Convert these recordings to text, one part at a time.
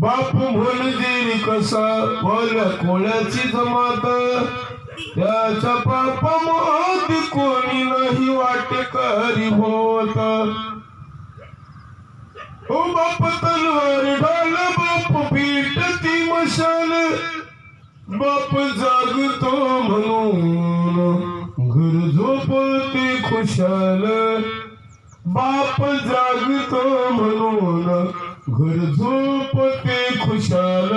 बाप म्हणजे कसा बोल कोणाची जमात? त्याच्या पापमध्ये कोणी नाही वाटेकरी होत. ओ बाप तलवार ढाल बाप पीठ ती मशाल. बाप जागतो म्हणून घर झोपते खुशाल. बाप जागतो म्हणून घर झोपते खुशाल.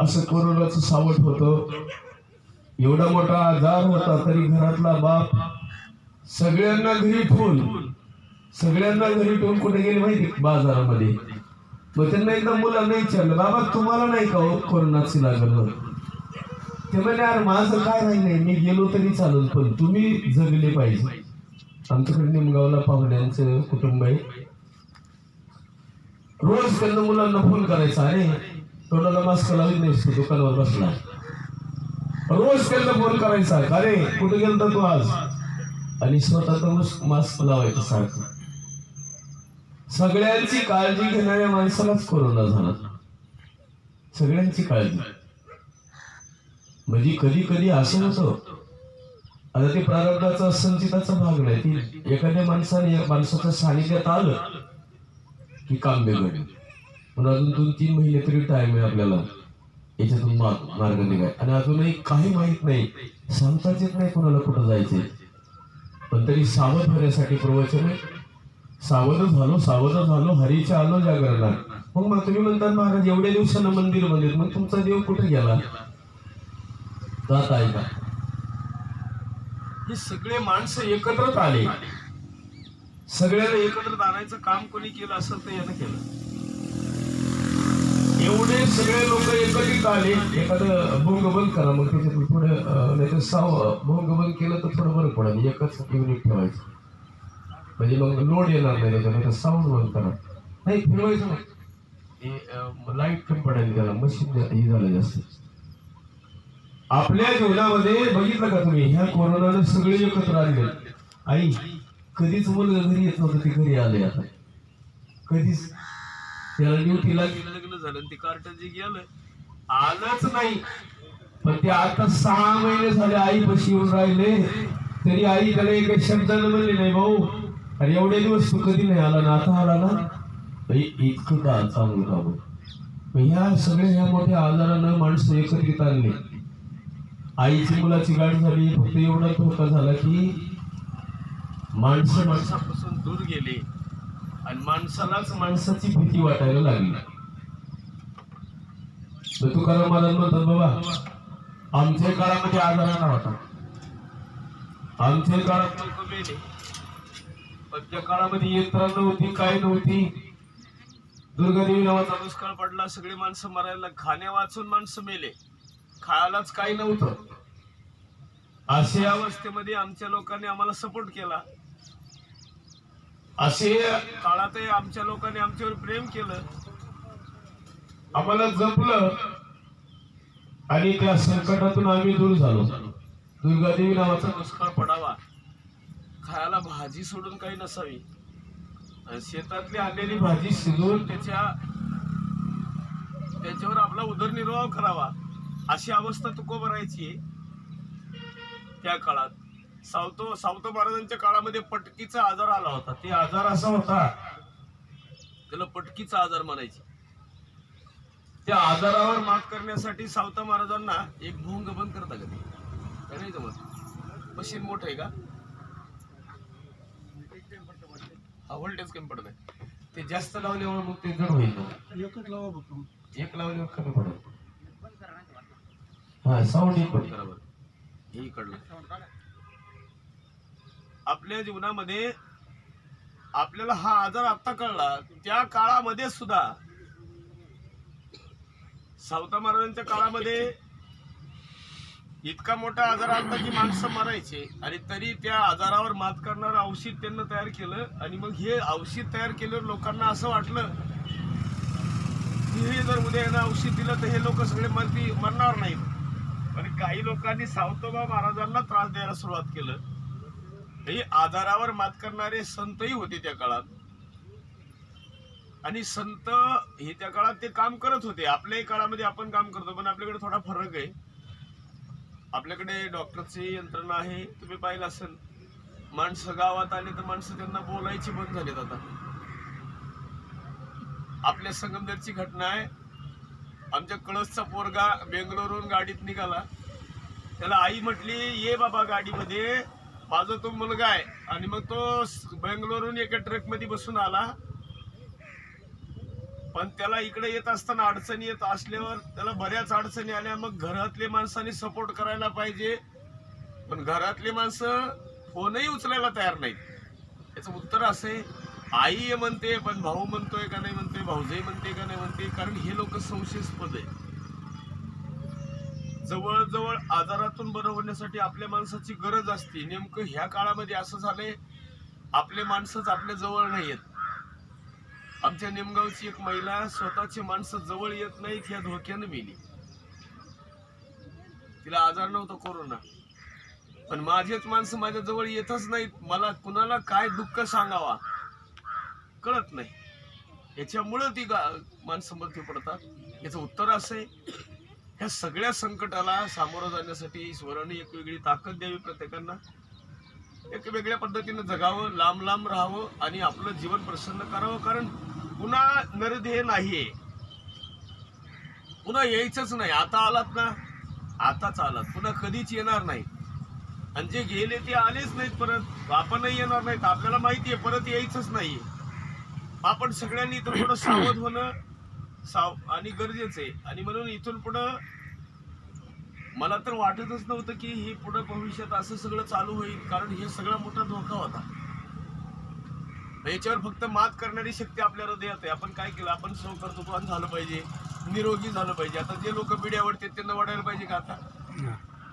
असं कोरोनाचं सावट होत. एवढा मोठा आजार होता तरी घरातला बाप सगळ्यांना घरी ठेवून सगळ्यांना घरी ठेवून कुठे गेले माहिती बाजारामध्ये. मग त्यांना एकदा मुलांना विचारलं बाबा तुम्हाला नाही का हो कोरोनाची लागल ते म्हणे अरे माझं काय नाही नाही मी गेलो तरी चालेल पण तुम्ही जगले पाहिजे. आमच्याकडे निमगावला पाहुण्यांचं कुटुंब आहे. रोज त्यांना मुलांना फोन करायचा अरे तोंडाला मास्क लावत नाहीस तू दुकानावर बसला. रोज त्यांना फोन करायचा अरे कुठे गेलता तू आज? आणि स्वतः मास्क लावायचं सारखं. सगळ्यांची काळजी घेणाऱ्या माणसालाच कोरोना झाला. सगळ्यांची काळजी. म्हणजे कधी कधी असं होतं. आता ते प्रारब्धाचा संचिताचा भाग नाही ती एखाद्या माणसाने या माणसाच्या सानिध्यात आलं की काम बिघडलं पण अजून दोन तीन महिने तरी टाइम आहे आपल्याला. याच्यातून मार्ग निघाय. आणि अजूनही काही माहीत नाही. सांगताच येत नाही कोणाला कुठं जायचंय. पण तरी सावध होण्यासाठी प्रवचन आहे. सावध झालो सावध झालो हरीच्या आलो जागरणार मग मग तुम्ही म्हणतात महाराज एवढ्या दिवसानं मंदिरमध्ये मग तुमचा देव कुठे गेला? जात आहे का हे सगळे माणसं एकत्रच आले. सगळ्याला एकत्र आणायचं काम कोणी केलं असं तर यानं केलं. एवढे सगळे लोक एकत्रित आले एखादं भोंग बंद करा मग त्याच्यातून पुढे नाही साव भोंग बंद केलं तर थोडं बरं पडेल म्हणजे एकच युनिट ठेवायचं. म्हणजे मग लोड येणार नाही त्याच्यामध्ये तर साऊंड बंद करा. नाही फिरवायचं नाही. लाइट कमी पडायला त्याला मशीन हे झालं जास्त. आपल्या जीवनामध्ये बघितलं का तुम्ही ह्या कोरोनाने सगळे एकत्र आणले आई कधीच मुलगा घरी येत नव्हतं ते घरी आले आता. कधीच. त्याला ड्युटीला लग्न झालं आणि ते कार्ट जे गेलं. आलंच नाही. पण ते आता सहा महिने झाले आई पशी येऊन राहिले. तरी आई त्याला एका शब्दानं म्हणले नाही भाऊ अरे एवढे दिवस तू कधी नाही आला ना आता आला ना? इतकं का चांगलं राहू ह्या सगळ्या ह्या मोठ्या आजारानं माणसं एकत्रित आणली. आईची मुलाची गाठ झाली फक्त एवढा धोका झाला की माणसं माणसापासून दूर गेले आणि माणसालाच माणसाची भीती वाटायला लागली. तर तुकाराम महाराज म्हणतात बाबा आमच्या काळामध्ये आजारा नव्हता आमच्या काळात लोक मेले. पण त्या काळामध्ये यंत्रणा नव्हती काय नव्हती. दुर्गादेवी नावाचा दुष्काळ पडला सगळी माणसं मरायला खाण्या वाचून माणसं मेले. खायलाच काही नव्हतं. अशा अवस्थेमध्ये आमच्या लोकांनी आम्हाला सपोर्ट केला. असे काळातही आमच्या लोकांनी आमच्यावर प्रेम केलं. आम्हाला जपलं आणि त्या संकटातून आम्ही दूर झालो. दुर्गादेवी नावाचा दुष्काळ पडावा. खायला भाजी सोडून काही नसावी. शेतातली आणलेली भाजी शिजवून त्याच्या त्याच्यावर आपला उदरनिर्वाह करावा. अशी अवस्था तुकोबरायची त्या काळात. सावतो सावतो महाराजांच्या काळामध्ये पटकीचा आजार आला होता. ते आजार असा होता त्याला पटकीचा आजार म्हणायचे. त्या आजारावर मात करण्यासाठी सावता महाराजांना एक भोंग बंद करता का ते काय नाही जमत? मशीन मोठं आहे का? हा व्होल्टेज कमी पडत आहे ते जास्त लावल्यामुळे मग ते जड होईल. एकच लावा बघतो एक लावल्यावर कमी पडेल. हा साऊंड एक बंद करा बरं हे इकडलं आपल्या जीवनामध्ये आपल्याला हा आजार आता कळला. त्या काळामध्ये सुद्धा सावता महाराजांच्या काळामध्ये इतका मोठा आजार आला की माणसं मरायचे. आणि तरी त्या आजारावर मात करणारं औषध त्यांना तयार केलं. आणि मग हे औषध तयार केल्यावर लोकांना असं वाटलं की हे जर उद्या यांना औषध दिलं तर हे लोक सगळे मरती मरणार नाहीत. आणि काही लोकांनी सावतोबा महाराजांना त्रास द्यायला सुरुवात केलं. हे आजारावर मात करणारे संतही होते त्या काळात. आणि संत हे त्या काळात ते काम करत होते. आपल्याही काळामध्ये आपण काम करतो पण आपल्याकडे थोडा फरक आहे. आपल्याकडे डॉक्टरची यंत्रणा आहे तुम्ही पाहिलं असेल. माणसं गावात आले तर माणसं त्यांना बोलायची बंद झालीत आता. आपल्या संगमनेरची घटना आहे. आमच्या कळसचा पोरगा बेंगलोरहून गाडीत निघाला. त्याला आई म्हटली ये बाबा गाडीमध्ये माझा तो मुलगा आहे. आणि मग तो स- बेंगलोरहून एका ट्रकमध्ये बसून आला. पण त्याला इकडे येत असताना अडचणी येत असल्यावर त्याला बऱ्याच अडचणी आल्या. मग घरातले माणसांनी सपोर्ट करायला पाहिजे. पण घरातली माणसं फोनही उचलायला तयार नाहीत. याचं उत्तर असे आई म्हणते पण भाऊ म्हणतोय का नाही म्हणते भाऊजही म्हणते का नाही म्हणते कारण हे लोक संशयास्पद आहे जवळजवळ आजारातून बरं होण्यासाठी आपल्या माणसाची गरज असते. नेमकं ह्या काळामध्ये असं झालंय आपले माणसंच आपल्या जवळ नाही येत आमच्या नेमगावची एक महिला स्वतःची माणसं जवळ येत नाहीत ह्या धोक्यानं मेली. तिला आजार नव्हता कोरोना. पण माझेच माणसं माझ्या जवळ येतच नाहीत. मला कुणाला काय दुःख सांगावा? कळत नाही. याच्यामुळं ती गा- माणसं मृत्यू पडतात याचं उत्तर असं आहे ह्या सगळ्या संकटाला सामोरं जाण्यासाठी ईश्वराने एक वेगळी ताकद द्यावी प्रत्येकांना. एक वेगळ्या पद्धतीनं जगावं लांब लांब राहावं आणि आपलं जीवन प्रसन्न करावं. कारण पुन्हा नरदेह नाहीये. पुन्हा यायचंच नाही. आता आलात ना? आताच आलात. पुन्हा कधीच येणार नाही. आणि जे गेले ते आलेच नाहीत परत. आपणही येणार नाहीत. आपल्याला माहिती आहे परत यायचंच नाहीये. आपण सगळ्यांनी तर थोडं सावध होणं साव आणि गरजेचं आहे. आणि म्हणून इथून पुढं मला तर वाटतच नव्हतं की हे पुढं भविष्यात असं सगळं चालू होईल कारण हे सगळा मोठा धोका होता. याच्यावर फक्त मात करणारी शक्ती आपल्या हृदयात आहे. आपण काय केलं? आपण सौकर्तृत्वान झालं पाहिजे निरोगी झालं पाहिजे. आता जे लोक बिड्या आवडतात त्यांना वाढायला पाहिजे का आता?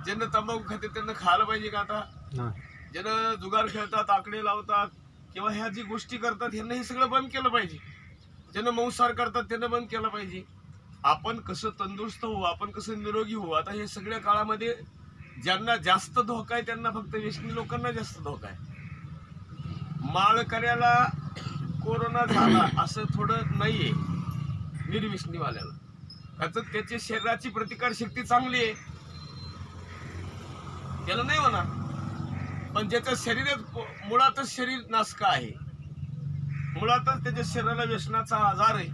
ज्यांना तंबाखू खाते त्यांना खायला पाहिजे का आता? ज्यांना जुगार खेळतात आकडे लावतात किंवा ह्या जी गोष्टी करतात ह्यांना हे सगळं बंद केलं पाहिजे. ज्यांना मौसार करतात त्यांना बंद केलं पाहिजे. आपण कसं तंदुरुस्त होऊ आपण कसं निरोगी होऊ आता हे सगळ्या काळामध्ये ज्यांना जास्त धोका आहे त्यांना फक्त व्यसनी लोकांना जास्त धोका आहे. माळकऱ्याला कोरोना झाला असं थोडं नाहीये निर्व्यसनीवाल्याला त्याचं त्याची शरीराची प्रतिकार शक्ती चांगली आहे. त्याला नाही होणार. पण ज्याचं शरीरात मुळातच शरीर नासका आहे मुळातच त्याच्या शरीराला व्यसनाचा आजार आहे.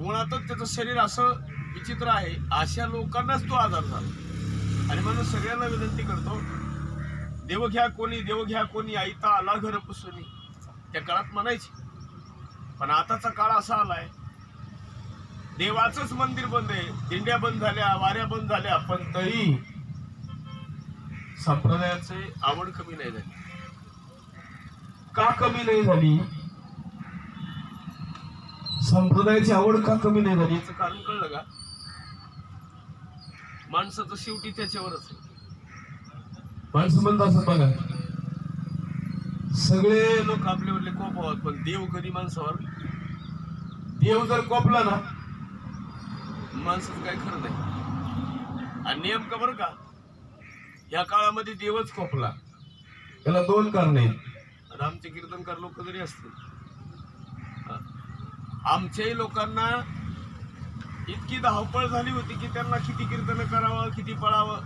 मुळातच त्याचं शरीर असं विचित्र आहे. अशा लोकांनाच तो आजार झाला. आणि म्हणून सगळ्यांना विनंती करतो देव घ्या कोणी देव घ्या कोणी आईता आला घर पुसणी त्या काळात म्हणायची. पण आताचा काळ असा आलाय देवाचंच मंदिर बंद आहे. दिंड्या बंद झाल्या वाऱ्या बंद झाल्या पण तरी संप्रदायाचे आवड कमी नाही झाली. का कमी नाही झाली? संप्रदायाची आवड का कमी नाही झाली? याचं कारण कळलं का? माणसाचं शेवटी त्याच्यावरच माणसं म्हणत असं बघा. सगळे लोक आपल्यावरले कोप आहोत पण देव कधी माणसावर? देव जर कोपला ना माणसाचं काही खरं नाही. आणि नेमकं बरं का या काळामध्ये देवच कोपला. त्याला दोन कारण आहेत. आणि आमचे कीर्तनकार लोक जरी असतील आमच्याही लोकांना इतकी धावपळ झाली होती की त्यांना किती कीर्तन करावं किती पळावं?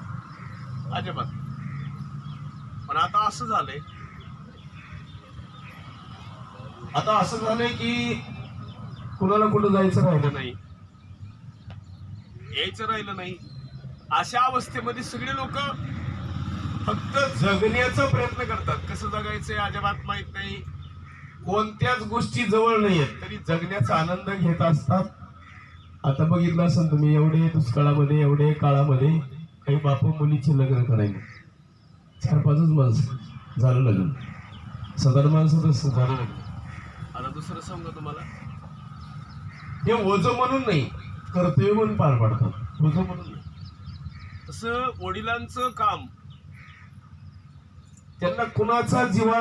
अजिबात. पण आता असं झालंय. आता असं झालंय की कुणाला कुठं जायचं राहिलं नाही. यायचं राहिलं नाही. अशा अवस्थेमध्ये सगळे लोक फक्त जगण्याचा प्रयत्न करतात. कसं जगायचंय अजिबात माहीत नाही. कोणत्याच गोष्टी जवळ नाहीयेत तरी जगण्याचा आनंद घेत असतात. आता बघितलं असेल तुम्ही एवढे दुष्काळामध्ये एवढे काळामध्ये काही बापू मुलीचे लग्न करायला. चार पाचच माणसं झालं लग्न. साधारण माणसं तसं झालं लग्न. आता दुसरं सांगू तुम्हाला. हे ओझं म्हणून नाही कर्तव्य म्हणून पार पाडतात. ओझं म्हणून नाही. तसं वडिलांचं काम. त्यांना कुणाचा जीवा